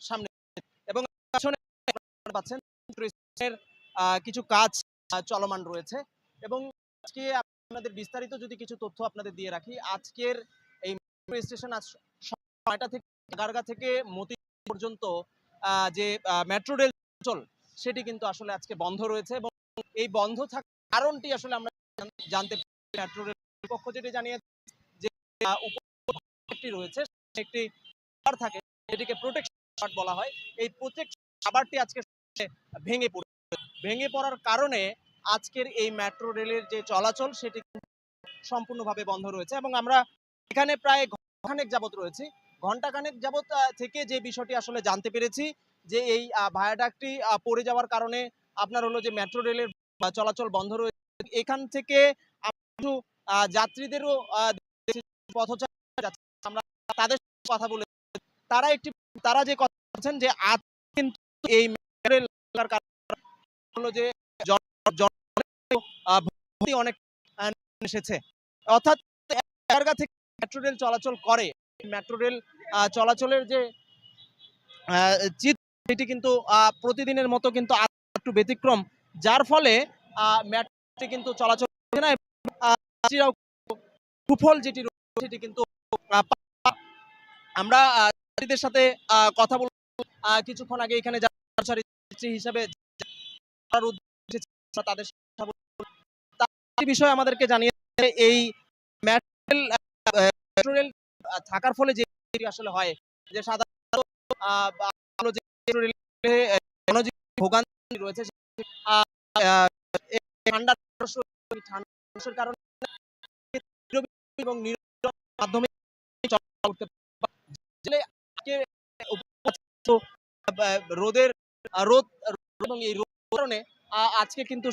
সামনে এবং পাচ্ছেন। কিছু কাজ চলমান রয়েছে এবং আজকে আপনাদের বিস্তারিত যদি কিছু তথ্য আপনাদের দিয়ে রাখি, আজকের এই মেট্রো স্টেশন আজ নয়টা থেকে এগারোটা থেকে মতি পর্যন্ত যে মেট্রো রেল চল, সেটি কিন্তু আসলে আজকে বন্ধ রয়েছে এবং এই বন্ধ থাকার কারণটি আসলে আমরা জান- জানতে মেট্রো রেল পক্ষ যেটি জানিয়েছে যে একটি রয়েছে একটি থাকে এটিকে প্রোটেকশন বলা হয় এই প্রোটেকশন খাবারটি আজকে ভেঙে পড়ে। ভেঙে পড়ার কারণে আজকের এই মেট্রো রেলের যে চলাচল সেটি সম্পূর্ণভাবে বন্ধ রয়েছে এবং আমরা এখানে প্রায় ঘন্টাখানেক যাবত রয়েছি। ঘন্টাখানেক যাবত থেকে যে বিষয়টি আসলে জানতে পেরেছি যে এই ভায়াডাকটি পড়ে যাওয়ার কারণে আপনার হলো যে মেট্রো রেলের চলাচল বন্ধ রয়েছে। এখান থেকে কিছু, যাত্রীদেরও পথচারী আমরা তাদের কথা বলে তারা একটি তারা যে কথা বলছেন যে আজ কিন্তু এই যে অনেক এসেছে। অর্থাৎ জায়গা থেকে মেট্রো রেল চলাচল করে। মেট্রো রেল চলাচলের যে চিত্র, সেটি কিন্তু প্রতিদিনের মতো কিন্তু একটু ব্যতিক্রম। যার ফলে মেট্রোটি কিন্তু চলাচল করছে না সুফল যেটি সেটি কিন্তু আমরা আহ, যাত্রীদের সাথে কথা আহ, কিছুক্ষণ আগে এখানে হিসাবে তাদের বিষয়ে আমাদেরকে জানিয়েছে এই আহ, থাকার ফলে যে আসলে হয়। যে সাধারণত ভোগান্তি রয়েছে ঠান্ডার কারণে এবং মাধ্যমে রোদের রোদ, এবং এই রোদ কারণে আজকে কিন্তু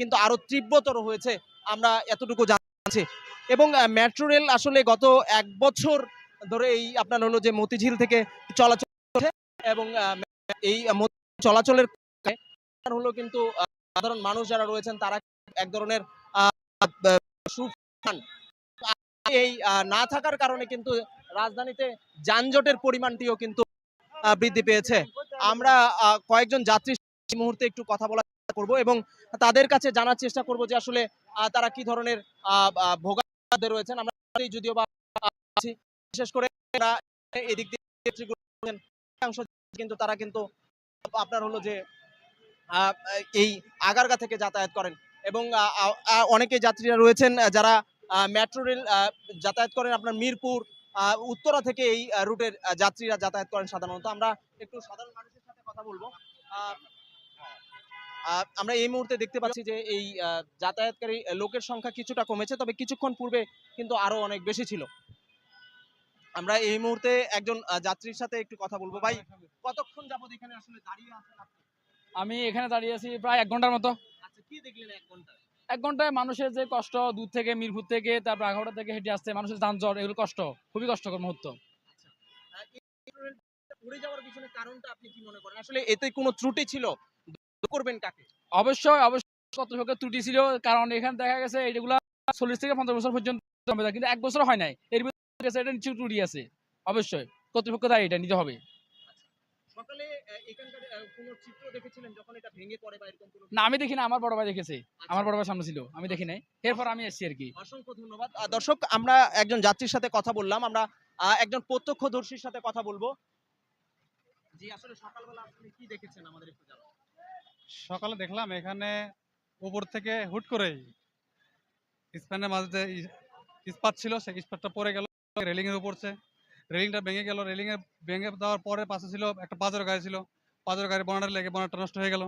কিন্তু আরও তীব্রতর হয়েছে, আমরা এতটুকু জানছি এবং মেট্রো রেল আসলে গত এক বছর ধরে এই আপনার হলো যে মতিঝিল থেকে চলাচল এবং এই চলাচলের হলো কিন্তু সাধারণ মানুষ যারা রয়েছেন, তারা এক ধরনের। এই না থাকার কারণে কিন্তু রাজধানীতে যানজটের পরিমাণটিও কিন্তু বৃদ্ধি পেয়েছে। আমরা কয়েকজন যাত্রী মুহূর্তে একটু কথা চেষ্টা করব এবং তাদের কাছে জানার চেষ্টা করব যে আসলে তারা কি ধরনের আহ, রয়েছেন। আমরা যদিও বা। বিশেষ করে এদিক দিয়ে কিন্তু তারা কিন্তু আপনার হলো যে এই আগারগা থেকে যাতায়াত করেন এবং অনেকে যাত্রীরা রয়েছেন যারা মেট্রো রেল যাতায়াত করেন আপনার মিরপুর উত্তরা থেকে এই রুটের যাত্রীরা যাতায়াত করেন সাধারণত। আমরা একটু সাধারণ মানুষের সাথে কথা বলব। আমরা এই মুহূর্তে দেখতে পাচ্ছি যে এই যাতায়াতকারী লোকের সংখ্যা কিছুটা কমেছে তবে কিছুক্ষণ পূর্বে কিন্তু আরও অনেক বেশি ছিল। আমরা এই মুহূর্তে একজন যাত্রীর সাথে একটু কথা বলব। ভাই কতক্ষণ যাবত এখানে আসলে দাঁড়িয়ে আছেন আপনি? আমি এখানে দাঁড়িয়ে আছি প্রায় এক ঘণ্টার মতো। আচ্ছা কি দেখলেন এক ঘণ্টা এক ঘন্টায় মানুষের যে কষ্ট দূর থেকে মিরপুর থেকে তারপর আঘাটা থেকে হেঁটে আসছে মানুষের যানজট এগুলো কষ্ট খুবই কষ্টকর মুহূর্ত। অবশ্যই অবশ্যই ত্রুটি ছিল কারণ এখানে দেখা গেছে চল্লিশ থেকে পঞ্চাশ বছর পর্যন্ত কিন্তু এক বছর হয় নাই। এর ভিতরে এটা ত্রুটি আছে। অবশ্যই কর্তৃপক্ষ দায়ী এটা নিতে হবে। সকালে এখানকার কোনো চিত্র দেখেছিলেন যখন এটা ভেঙে পড়ে বা এরকম কোনো না আমি দেখি না আমার বড় ভাই দেখেছে। আচ্ছা, আমার বড় ভাই সামনে ছিল আমি দেখি নাই। এরপর আমি এসেছি আর কি। অসংখ্য ধন্যবাদ। দর্শক আমরা একজন যাত্রীর সাথে কথা বললাম আমরা একজন প্রত্যক্ষদর্শীর সাথে কথা বলব। জি আসলে সকালবেলা আপনি কি দেখেছেন আমাদের একটু জানান। সকালে দেখলাম এখানে উপর থেকে হুট করেই স্প্যানের মাঝে ইস্পাত ছিল সেই ইস্পাতটা পড়ে গেল রেলিং এর উপরছে রেলিংটা ভেঙে গেল। রেলিং এ ভেঙে দেওয়ার পরে পাশে ছিল একটা পাঁচের গাড়ি ছিল। পাঁচের গাড়ি বনার লেগে বনারটা নষ্ট হয়ে গেল।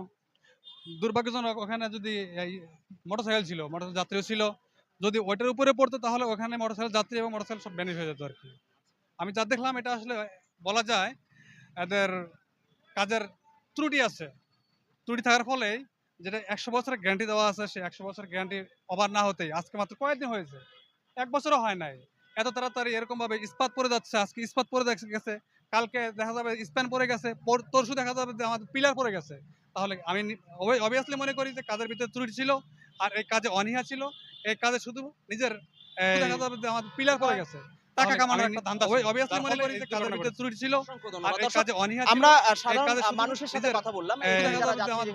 দুর্ভাগ্যজনক ওখানে যদি মোটরসাইকেল ছিল, মোটরসাইকেল যাত্রীও ছিল। যদি ওইটার উপরে পড়তো তাহলে ওখানে মোটরসাইকেল যাত্রী এবং মোটরসাইকেল সব ব্যানিশ হয়ে যেত আর কি। আমি যা দেখলাম এটা আসলে বলা যায় এদের কাজের ত্রুটি আছে। ত্রুটি থাকার ফলেই যেটা একশো বছরের গ্যারান্টি দেওয়া আছে সে একশো বছরের গ্যারান্টি ওভার না হতেই আজকে মাত্র কয়েকদিন হয়েছে। এক বছরও হয় নাই। এত তাড়াতাড়ি এরকম ভাবে ইস্পাত পরে যাচ্ছে, আজকে ইস্পাত পরে গেছে। কালকে দেখা যাবে স্প্যান পরে গেছে তরশু দেখা যাবে যে আমাদের পিলার পরে গেছে। তাহলে আমি অবভিয়াসলি মনে করি যে কাজের ভিতরে ত্রুটি ছিল, আর এই কাজে অনীহা ছিল। এই কাজে শুধু নিজের দেখা যাবে যে আমাদের পিলার পরে গেছে। টাকা কামানোর একটা ধান্দা অবি- ছিল। obviously তার মনে করি যে কাজের ভিতরে ত্রুটি ছিল। আর এই কাজে অনীহা আমরা সাধারণ মানুষের সাথে কথা বললাম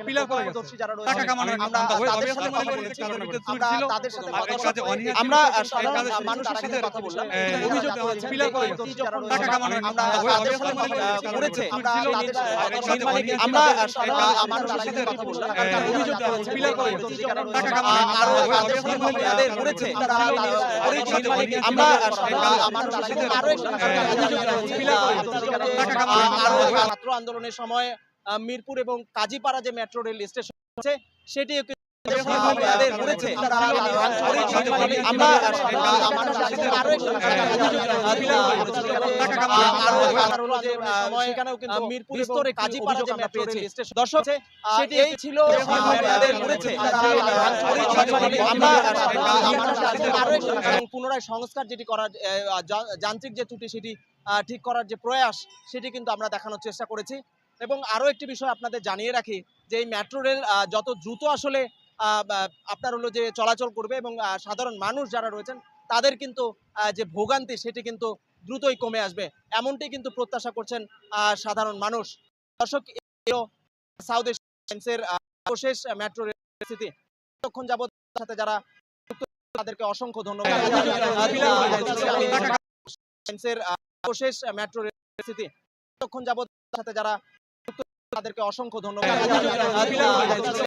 pillar করে গেছে। টাকা কামানোর একটা ধান্দা তাদের মনে করি যে কাজের ভিতরে ত্রুটি ছিল। তাদের সাথে কথা কাজে অনীহা আমরা সাধারণ মানুষের সাথে কথা বললাম। অভিযোগ pillar করে গেছে। টাকা কামানোর আমরা সাথে মনে করি যে কাজের আমরা সাধারণ মানুষের সাথে কথা বললাম। অভিযোগ pillar করে গেছে। টাকা কামানোর মনে করেছে। আমরা সাধারণ ছাত্র আন্দোলনের সময় মিরপুর এবং কাজীপাড়া যে মেট্রো রেল স্টেশন আছে সেটিও দর্শক সেটি এই ছিল পুনরায় সংস্কার যেটি করার যান্ত্রিক যে ত্রুটি সেটি ঠিক করার যে প্রয়াস সেটি কিন্তু আমরা দেখানোর চেষ্টা করেছি এবং আরও একটি বিষয় আপনাদের জানিয়ে রাখি যে এই মেট্রো রেল যত দ্রুত আসলে আপনার হলো যে চলাচল করবে এবং সাধারণ মানুষ যারা রয়েছেন তাদের কিন্তু যে ভোগান্তি সেটি কিন্তু দ্রুতই কমে আসবে এমনটি কিন্তু প্রত্যাশা করছেন সাধারণ মানুষ দর্শক সাউথ এশিয়ান্সের সর্বশেষ মেট্রো রেল স্থিতি তখন যাবত সাথে যারা তাদেরকে অসংখ্য ধন্যবাদ সর্বশেষ মেট্রো রেল স্থিতি তখন যাবত সাথে যারা তাদেরকে অসংখ্য ধন্যবাদ